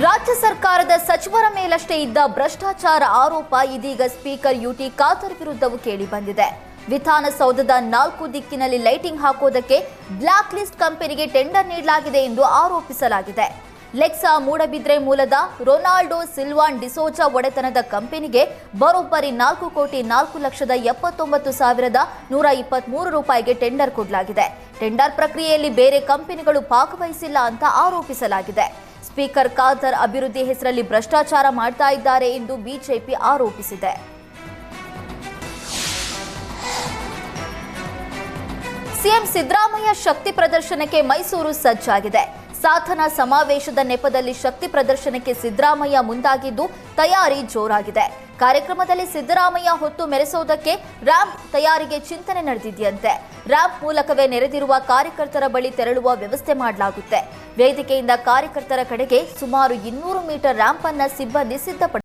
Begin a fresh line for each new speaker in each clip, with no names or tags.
ರಾಜ್ಯ ಸರ್ಕಾರದ ಸಚಿವರ ಮೇಲಷ್ಟೇ ಇದ್ದ ಭ್ರಷ್ಟಾಚಾರ ಆರೋಪ ಇದೀಗ ಸ್ಪೀಕರ್ ಯುಟಿ ಖಾದರ್ ವಿರುದ್ಧವೂ ಕೇಳಿಬಂದಿದೆ ವಿಧಾನಸೌಧದ ನಾಲ್ಕು ದಿಕ್ಕಿನಲ್ಲಿ ಲೈಟಿಂಗ್ ಹಾಕೋದಕ್ಕೆ ಬ್ಲಾಕ್ ಲಿಸ್ಟ್ ಕಂಪನಿಗೆ ಟೆಂಡರ್ ನೀಡಲಾಗಿದೆ ಎಂದು ಆರೋಪಿಸಲಾಗಿದೆ. ಲೆಕ್ಸಾ ಮೂಡಬಿದ್ರೆ ಮೂಲದ ರೊನಾಲ್ಡೊ ಸಿಲ್ವಾನ್ ಡಿಸೋಜಾ ಒಡೆತನದ ಕಂಪನಿಗೆ ಬರೋಬ್ಬರಿ ನಾಲ್ಕು ಕೋಟಿ ನಾಲ್ಕು ಲಕ್ಷದ ಎಪ್ಪತ್ತೊಂಬತ್ತು ಸಾವಿರದ ನೂರ ಇಪ್ಪತ್ಮೂರು ರೂಪಾಯಿಗೆ ಟೆಂಡರ್ ಕೊಡಲಾಗಿದೆ. ಟೆಂಡರ್ ಪ್ರಕ್ರಿಯೆಯಲ್ಲಿ ಬೇರೆ ಕಂಪನಿಗಳು ಭಾಗವಹಿಸಿಲ್ಲ ಅಂತ ಆರೋಪಿಸಲಾಗಿದೆ. ಸ್ಪೀಕರ್ ಖಾದರ್ ಅಭಿವೃದ್ಧಿ ಹೆಸರಲ್ಲಿ ಭ್ರಷ್ಟಾಚಾರ ಮಾಡ್ತಾ ಇದ್ದಾರೆ ಎಂದು ಬಿಜೆಪಿ ಆರೋಪಿಸಿದೆ. ಸಿಎಂ ಸಿದ್ದರಾಮಯ್ಯ ಶಕ್ತಿ ಪ್ರದರ್ಶನಕ್ಕೆ ಮೈಸೂರು ಸಜ್ಜಾಗಿದೆ. ಸಾಧನ ಸಮಾವೇಶದ ನೆಪದಲ್ಲಿ ಶಕ್ತಿ ಪ್ರದರ್ಶನಕ್ಕೆ ಸಿದ್ದರಾಮಯ್ಯ ಮುಂದಾಗಿದ್ದು ತಯಾರಿ ಜೋರಾಗಿದೆ. ಕಾರ್ಯಕ್ರಮದಲ್ಲಿ ಸಿದ್ದರಾಮಯ್ಯ ಹೊತ್ತು ಮೆರೆಸೋದಕ್ಕೆ ರ್ಯಾಂಪ್ ತಯಾರಿಗೆ ಚಿಂತನೆ ನಡೆದಿದೆಯಂತೆ. ರ್ಯಾಂಪ್ ಮೂಲಕವೇ ನೆರೆದಿರುವ ಕಾರ್ಯಕರ್ತರ ಬಳಿ ತೆರಳುವ ವ್ಯವಸ್ಥೆ ಮಾಡಲಾಗುತ್ತೆ. ವೇದಿಕೆಯಿಂದ ಕಾರ್ಯಕರ್ತರ ಕಡೆಗೆ ಸುಮಾರು ಇನ್ನೂರು ಮೀಟರ್ ರ್ಯಾಂಪ್ ಅನ್ನ ಸಿಬ್ಬಂದಿ ಸಿದ್ಧಪಡಿಸಿದ್ದಾರೆ.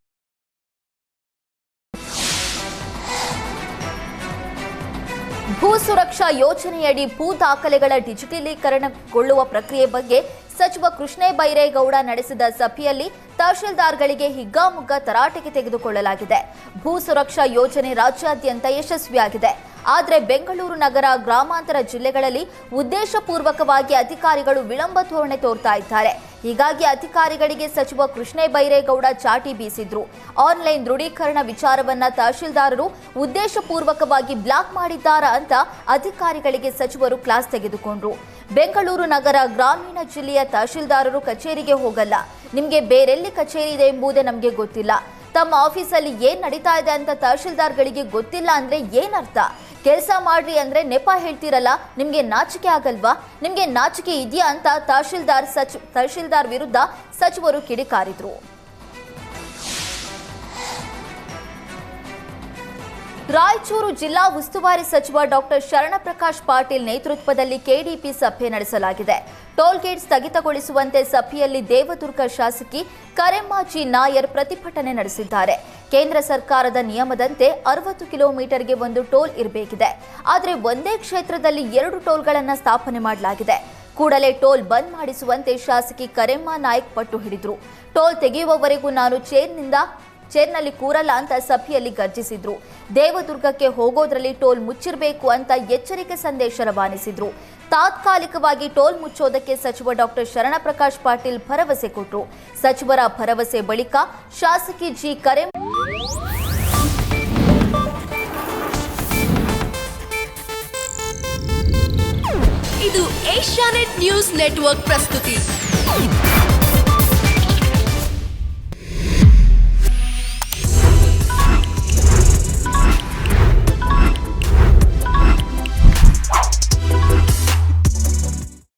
ಸುರಕ್ಷಾ ಯೋಜನೆಯಡಿ ಭೂ ದಾಖಲೆಗಳ ಡಿಜಿಟಲೀಕರಣಗೊಳ್ಳುವ ಪ್ರಕ್ರಿಯೆ ಬಗ್ಗೆ ಸಚಿವ ಕೃಷ್ಣೇ ಬೈರೇಗೌಡ ನಡೆಸಿದ ಸಭೆಯಲ್ಲಿ ತಹಶೀಲ್ದಾರ್ಗಳಿಗೆ ಹಿಗ್ಗಾಮುಗ್ಗ ತರಾಟೆಗೆ ತೆಗೆದುಕೊಳ್ಳಲಾಗಿದೆ. ಭೂ ಸುರಕ್ಷಾ ಯೋಜನೆ ರಾಜ್ಯಾದ್ಯಂತ ಯಶಸ್ವಿಯಾಗಿದೆ. ಆದರೆ ಬೆಂಗಳೂರು ನಗರ, ಗ್ರಾಮಾಂತರ ಜಿಲ್ಲೆಗಳಲ್ಲಿ ಉದ್ದೇಶಪೂರ್ವಕವಾಗಿ ಅಧಿಕಾರಿಗಳು ವಿಳಂಬ ಧೋರಣೆ ತೋರ್ತಾ ಇದ್ದಾರೆ. ಹೀಗಾಗಿ ಅಧಿಕಾರಿಗಳಿಗೆ ಸಚಿವ ಕೃಷ್ಣೇ ಬೈರೇಗೌಡ ಚಾಟಿ ಬೀಸಿದ್ರು. ಆನ್ಲೈನ್ ದೃಢೀಕರಣ ವಿಚಾರವನ್ನ ತಹಶೀಲ್ದಾರರು ಉದ್ದೇಶಪೂರ್ವಕವಾಗಿ ಬ್ಲಾಕ್ ಮಾಡಿದ್ದಾರಾ ಅಂತ ಅಧಿಕಾರಿಗಳಿಗೆ ಸಚಿವರು ಕ್ಲಾಸ್ ತೆಗೆದುಕೊಂಡ್ರು. ಬೆಂಗಳೂರು ನಗರ ಗ್ರಾಮೀಣ ಜಿಲ್ಲೆಯ ತಹಶೀಲ್ದಾರರು ಕಚೇರಿಗೆ ಹೋಗಲ್ಲ. ನಿಮಗೆ ಬೇರೆಲ್ಲಿ ಕಚೇರಿ ಇದೆ ಎಂಬುದೇ ನಮಗೆ ಗೊತ್ತಿಲ್ಲ. ತಮ್ಮ ಆಫೀಸಲ್ಲಿ ಏನ್ ನಡೀತಾ ಇದೆ ಅಂತ ತಹಶೀಲ್ದಾರ್ಗಳಿಗೆ ಗೊತ್ತಿಲ್ಲ ಅಂದ್ರೆ ಏನರ್ಥ ಕೆಲಸ ಮಾಡ್ರಿ ಅಂದ್ರೆ ನೆಪ ಹೇಳ್ತಿರಲ್ಲ, ನಿಮ್ಗೆ ನಾಚಿಕೆ ಆಗಲ್ವಾ? ನಿಮ್ಗೆ ನಾಚಿಕೆ ಇದೆಯಾ ಅಂತ ತಹಶೀಲ್ದಾರ್ ಸಚ್, ತಹಶೀಲ್ದಾರ್ ವಿರುದ್ಧ ಸಚಿವರು ಕಿಡಿಕಾರಿದ್ರು. ರಾಯಚೂರು ಜಿಲ್ಲಾ ಉಸ್ತುವಾರಿ ಸಚಿವ ಡಾಕ್ಟರ್ ಶರಣಪ್ರಕಾಶ್ ಪಾಟೀಲ್ ನೇತೃತ್ವದಲ್ಲಿ ಕೆಡಿಪಿ ಸಭೆ ನಡೆಸಲಾಗಿದೆ. ಟೋಲ್ ಗೇಟ್ ಸ್ಥಗಿತಗೊಳಿಸುವಂತೆ ಸಭೆಯಲ್ಲಿ ದೇವದುರ್ಗ ಶಾಸಕಿ ಕರೆಮ್ಮಾಜಿ ನಾಯರ್ ಪ್ರತಿಭಟನೆ ನಡೆಸಿದ್ದಾರೆ. ಕೇಂದ್ರ ಸರ್ಕಾರದ ನಿಯಮದಂತೆ ಅರವತ್ತು ಕಿಲೋಮೀಟರ್ಗೆ ಒಂದು ಟೋಲ್ ಇರಬೇಕಿದೆ. ಆದರೆ ಒಂದೇ ಕ್ಷೇತ್ರದಲ್ಲಿ ಎರಡು ಟೋಲ್ಗಳನ್ನು ಸ್ಥಾಪನೆ ಮಾಡಲಾಗಿದೆ. ಕೂಡಲೇ ಟೋಲ್ ಬಂದ್ ಮಾಡಿಸುವಂತೆ ಶಾಸಕಿ ಕರೆಮ್ಮ ನಾಯಕ್ ಪಟ್ಟು ಹಿಡಿದ್ರು. ಟೋಲ್ ತೆಗೆಯುವವರೆಗೂ ನಾನು ಚೇರ್ನಿಂದ ಚೇರ್ನಲ್ಲಿ ಕೂರಲ್ಲ ಅಂತ ಸಭೆಯಲ್ಲಿ ಗರ್ಜಿಸಿದ್ರು. ದೇವದುರ್ಗಕ್ಕೆ ಹೋಗೋದ್ರಲ್ಲಿ ಟೋಲ್ ಮುಚ್ಚಿರಬೇಕು ಅಂತ ಎಚ್ಚರಿಕೆ ಸಂದೇಶ ರವಾನಿಸಿದ್ರು. ತಾತ್ಕಾಲಿಕವಾಗಿ ಟೋಲ್ ಮುಚ್ಚೋದಕ್ಕೆ ಸಚಿವ ಡಾಕ್ಟರ್ ಶರಣಪ್ರಕಾಶ್ ಪಾಟೀಲ್ ಭರವಸೆ ಕೊಟ್ಟರು ಸಚಿವರ ಭರವಸೆ ಬಳಿಕ ಶಾಸಕಿ ಜಿ. ಕರೆ
ಇದು ಏಷ್ಯಾನೆಟ್ ನ್ಯೂಸ್ ನೆಟ್ವರ್ಕ್ ಪ್ರಸ್ತುತಿ.